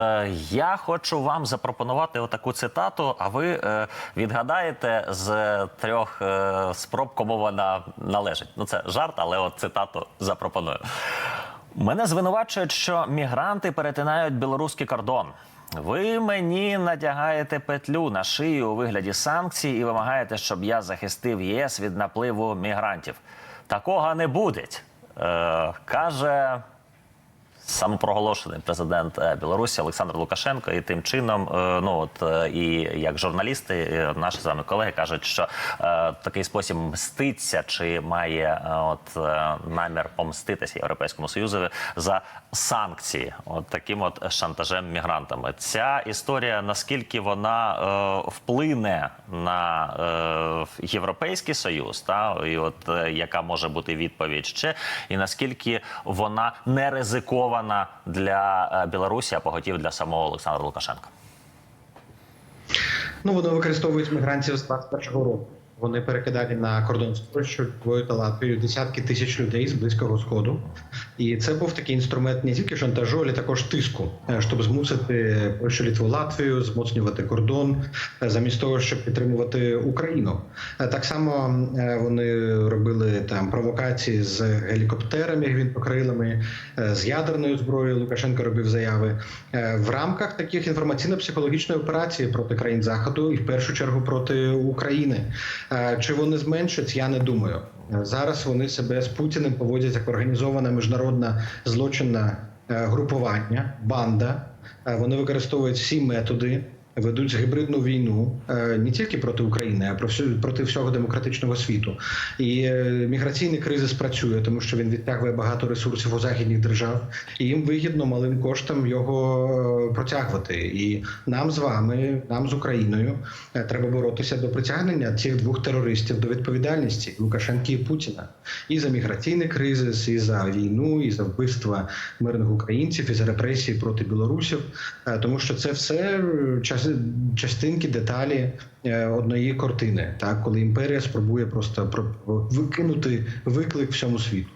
Е, Я хочу вам запропонувати отаку цитату, а ви е, відгадаєте з трьох е, спроб, кому вона належить. Ну це жарт, але от цитату запропоную. Мене звинувачують, що мігранти перетинають білоруський кордон. Ви мені надягаєте петлю на шию у вигляді санкцій і вимагаєте, щоб я захистив ЄС від напливу мігрантів. Такого не буде, е, каже самопроголошений президент е, Білорусі Олександр Лукашенко, і тим чином, е, ну от е, і як журналісти, наші з вами колеги кажуть, що е, такий спосіб мститься чи має от намір помститися європейському союзу за санкції, от таким от шантажем мігрантами. Ця історія наскільки вона е, вплине на е, європейський союз, та і от е, яка може бути відповідь ще, і наскільки вона не ризикована для е, Білорусі, а поготів для самого Олександра Лукашенка. Ну, вони використовують мігрантів з 21-го року. Вони перекидали на кордон з Польщею, та Латвією десятки тисяч людей з близького сходу. І це був такий інструмент не тільки шантажу, але також тиску, е, щоб змусити Літву, Латвію змоцнювати кордон е, замість того, щоб підтримувати Україну. Е, Так само вони робили там провокації з гелікоптерами, гвинтокрилами, з ядерною зброєю. Лукашенко робив заяви в рамках таких інформаційно-психологічної операції проти країн заходу і в першу чергу проти України. Чи вони зменшать? Я не думаю. Зараз вони себе з Путіним поводять як організована міжнародна злочинна е, групування, банда. Е, Вони використовують всі методи. Ведуть гібридну війну е, не тільки проти України, а проти всього демократичного світу. І е, міграційний кризис працює, тому що він відтягує багато ресурсів у західних держав, і їм вигідно малим коштом його е, протягувати. І нам з вами, нам з Україною, треба боротися до притягнення цих двох терористів до відповідальності Лукашенка і Путіна і за міграційний кризис, і за війну, і за вбивства мирних українців, і за репресії проти білорусів, тому що це все час- частинки, деталі е, одної картини, так коли імперія спробує просто про- викинути виклик всьому світу.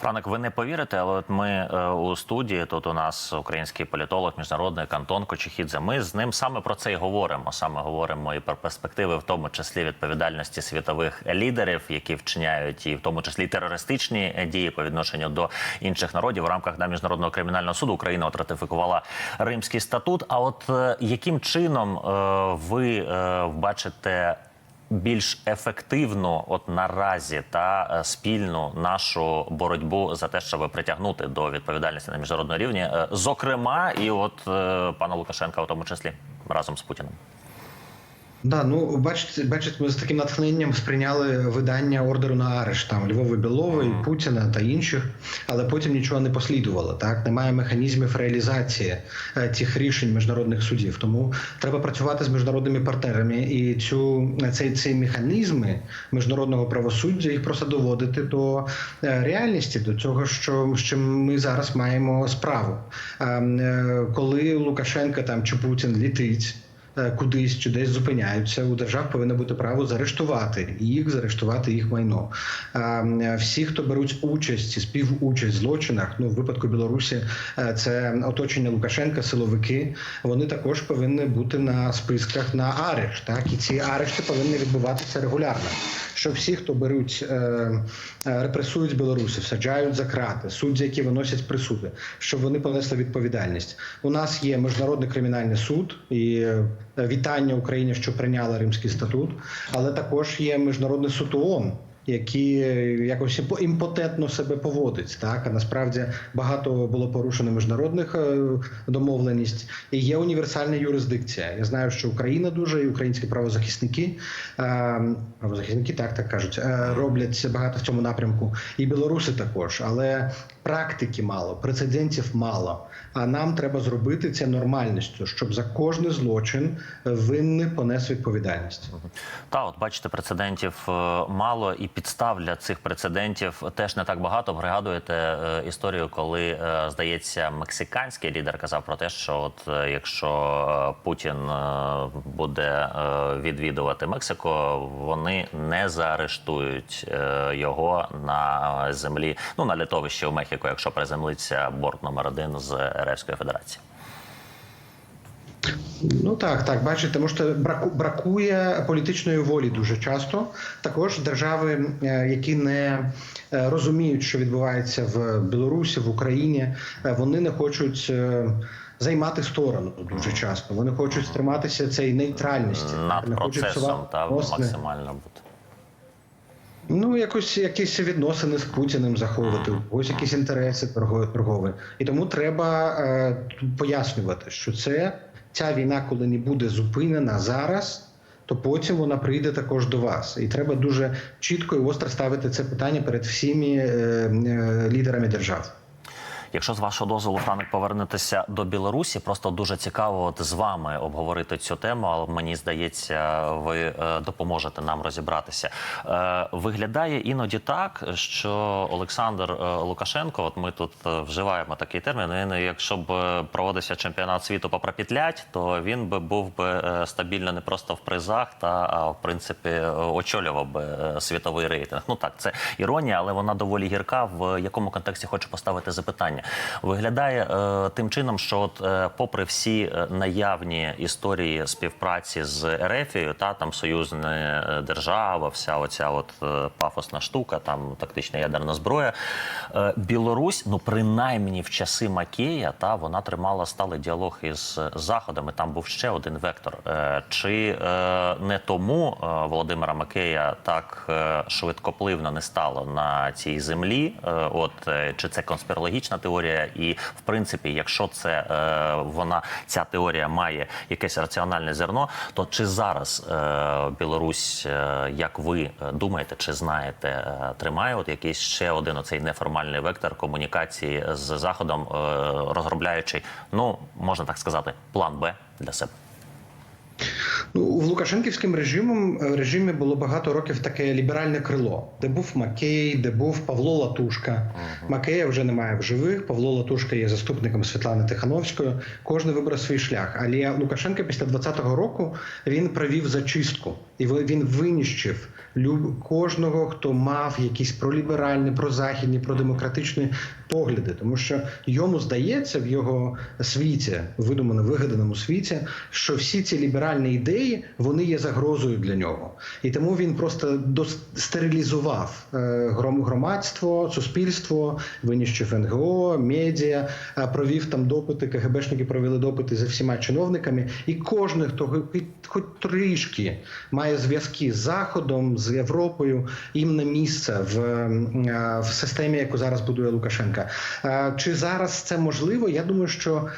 Франик, ви не повірите, але от ми е, у студії тут у нас український політолог, міжнародний Кантон Кочехідзе. Ми з ним саме про це й говоримо. Саме говоримо і про перспективи, в тому числі відповідальності світових лідерів, які вчиняють і в тому числі терористичні е, дії по відношенню до інших народів в рамках да, міжнародного кримінального суду. Україна от ратифікувала Римський статут. А от е, яким чином е, ви е, бачите? більш ефективну, от наразі та е, спільну нашу боротьбу за те, щоб притягнути до відповідальності на міжнародному рівні, зокрема, і от пана Лукашенка, у тому числі разом з Путіним. Да, ну бачите, бачите, ми з таким натхненням сприйняли видання ордеру на арешт там Львови Білової, Путіна та інших, але потім нічого не послідувало. Так немає механізмів реалізації е, цих рішень міжнародних судів. Тому треба працювати з міжнародними партнерами і цю цей ці механізми міжнародного правосуддя їх просто доводити до е, реальності, до цього, що з чим ми зараз маємо справу. Е, е, Коли Лукашенка там чи Путін літить е, кудись чи десь зупиняються, у держав повинно бути право заарештувати їх, заарештувати їх майно. Всі, хто беруть участь співучасть в злочинах, ну в випадку Білорусі, е, це оточення Лукашенка, силовики. Вони також повинні бути на списках на арешт. Так і ці арешти повинні відбуватися регулярно. Що всі, хто беруть е, е, репресують білорусів, саджають за крати, судді, які виносять присуди, щоб вони понесли відповідальність. У нас є міжнародний кримінальний суд і е, вітання Україні, що прийняла Римський статут, але також є міжнародний суд ООН, який е, якось імпо- імпотентно себе поводить. Так а насправді багато було порушено міжнародних е, домовленість. І є універсальна юрисдикція. Я знаю, що Україна дуже і українські правозахисники, е, правозахисники, так так кажуть, роблять багато в цьому напрямку, і білоруси також, але практики мало, прецедентів мало. А нам треба зробити це нормальністю, щоб за кожний злочин винний понес відповідальність. Та от бачите, прецедентів мало і підстав для цих прецедентів теж не так багато. Пригадуєте е, історію, коли е, здається, мексиканський лідер казав про те, що от е, якщо Путін буде відвідувати Мексику, вони не заарештують його на землі, ну на літовищі у Мехіко, якщо приземлиться борт номер один з РФської Федерації. Ну так, так, бачите, тому що браку- бракує політичної волі дуже часто. Також держави, е, які не е, розуміють, що відбувається в Білорусі, в Україні, е, вони не хочуть. Займати сторону дуже часто. Вони хочуть триматися цієї нейтральності. Над не процесом та максимально бути. Ну, якось якісь відносини з Путіним заховувати, ось якісь інтереси торгові. І тому треба е, пояснювати, що це ця війна, коли не буде зупинена зараз, то потім вона прийде також до вас. І треба дуже чітко і остро ставити це питання перед всіми е, е, лідерами держав. Якщо з вашого дозволу Франк повернетеся до Білорусі, просто дуже цікаво от з вами обговорити цю тему. Але мені здається, ви е, допоможете нам розібратися. Е, Виглядає іноді так, що Олександр е, Лукашенко, от ми тут вживаємо такий термін. Він, якщо б проводився чемпіонат світу по пропітлять, то він би був би стабільно не просто в призах, та а в принципі очолював би світовий рейтинг. Ну так, це іронія, але вона доволі гірка. В якому контексті хочу поставити запитання. Виглядає е, тим чином, що от, е, попри всі е, наявні історії співпраці з Ерефією, та там союзна е, держава, вся оця от е, пафосна штука, там тактична ядерна зброя. Е, Білорусь, ну принаймні в часи Макея, та вона тримала сталий діалог із заходами. Там був ще один вектор. Е, Чи е, не тому е, Володимира Макея так е, швидкопливно не стало на цій землі? Е, От е, чи це конспірологічна теорія? І в принципі, якщо це е, вона ця теорія має якесь раціональне зерно, то чи зараз е, Білорусь, е, як ви е, думаєте, чи знаєте, е, тримає от якийсь ще один оцей неформальний вектор комунікації з заходом, е, розробляючи, ну можна так сказати, план Б для себе? Ну, в Лукашенківському режимом е, режимі було багато років таке ліберальне крило, де був Макей, де був Павло Латушка. Макея вже немає в живих. Павло Латушка є заступником Світлани Тихановської. Кожен вибрав свій шлях. Але Лукашенко після 20-го року він провів зачистку, і він винищив люб- кожного, хто мав якісь проліберальні, прозахідні, продемократичні погляди, тому що йому здається в його світі, видумано вигаданому світі, що всі ці ліберальні ідеї вони є загрозою для нього, і тому він просто дос- стерилізував е, громадство, суспільство, винищив НГО, медіа, е, провів там допити. КГБшники провели допити за всіма чиновниками, і кожен, хто хоч- трішки має зв'язки з Заходом, з Європою, їм на місце в, е, в системі, яку зараз будує Лукашенка. Чи зараз це можливо? Я думаю, що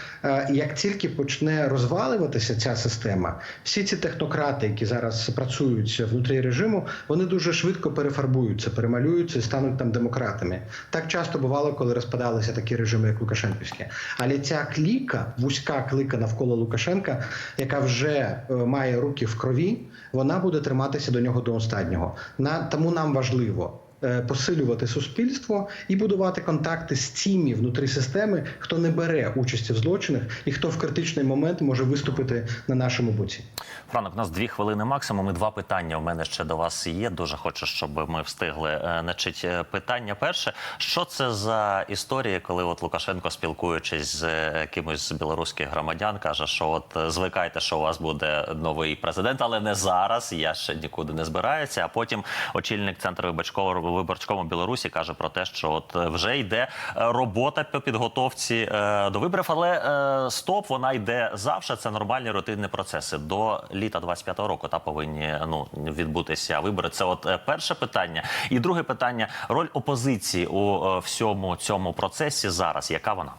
як тільки почне розвалюватися ця система, всі ці технократи, які зараз працюють внутрі режиму, вони дуже швидко перефарбуються, перемалюються і стануть там демократами. Так часто бувало, коли розпадалися такі режими, як Лукашенківські. Але ця кліка, вузька клика навколо Лукашенка, яка вже е, має руки в крові, вона буде триматися до нього до останнього. На тому нам важливо. Е, Посилювати суспільство і будувати контакти з тіми внутрі системи, хто не бере участі в злочинах і хто в критичний момент може виступити на нашому боці. Франок, у нас дві хвилини максимум. І два питання у мене ще до вас є. Дуже хочу, щоб ми встигли. Е, Значить, е, питання перше: що це за історія, коли от Лукашенко, спілкуючись з е, кимось з білоруських громадян, каже, що от звикайте, що у вас буде новий президент, але не зараз. Я ще нікуди не збираюся. А потім очільник центру виборчкого виборчкому Білорусі каже про те, що от е, вже йде е, робота по підготовці е, до виборів, але стоп, вона йде завжди. Це нормальні рутинні процеси. До літа 25-го року та повинні ну відбутися вибори. Це от перше питання. І друге питання: роль опозиції у всьому цьому процесі зараз. Яка вона?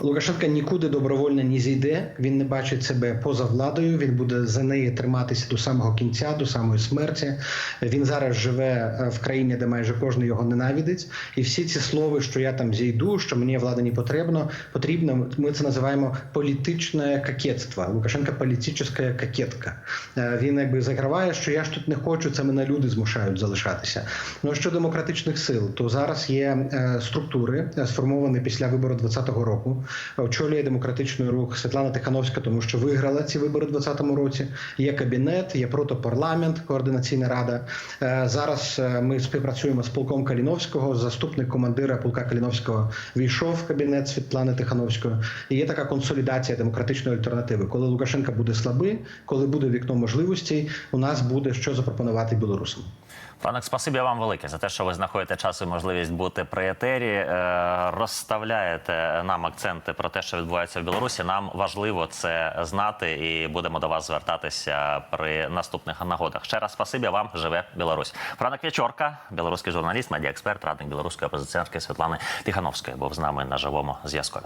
Лукашенко нікуди добровольно не зійде. Він не бачить себе поза владою. Він буде за неї триматися до самого кінця, до самої смерті. Він зараз живе е, в країні, де майже кожен його ненавидить. І всі ці слова, що я там зійду, що мені влада не потрібно, потрібно. Ми це називаємо політичне кокетство. Лукашенко політична кокетка. Е, Він якби закриває, що я ж тут не хочу. Це мене люди змушають залишатися. Ну а що демократичних сил, то зараз є е, структури сформовані після вибору 2020 року. Року. Очолює демократичний рух Світлана Тихановська, тому що виграла ці вибори у 2020 році. Є кабінет, є протопарламент, координаційна рада. Е, Зараз е, ми співпрацюємо з полком Каліновського. Заступник командира полка Каліновського війшов в кабінет Світлани Тихановської. І є така консолідація демократичної альтернативи. Коли Лукашенка буде слабий, коли буде вікно можливостей, у нас буде що запропонувати білорусам. Пане, спасибі вам велике за те, що ви знаходите час і можливість бути при етері. Е, Розставляєте нам акценти про те, що відбувається в Білорусі. Нам важливо це знати, і будемо до вас звертатися при наступних нагодах. Ще раз спасибі вам. Живе Білорусь. Франок Вячорка, білоруський журналіст, медіаексперт, радник білоруської опозиціонерки Світлани Тихановської, був з нами на живому зв'язку.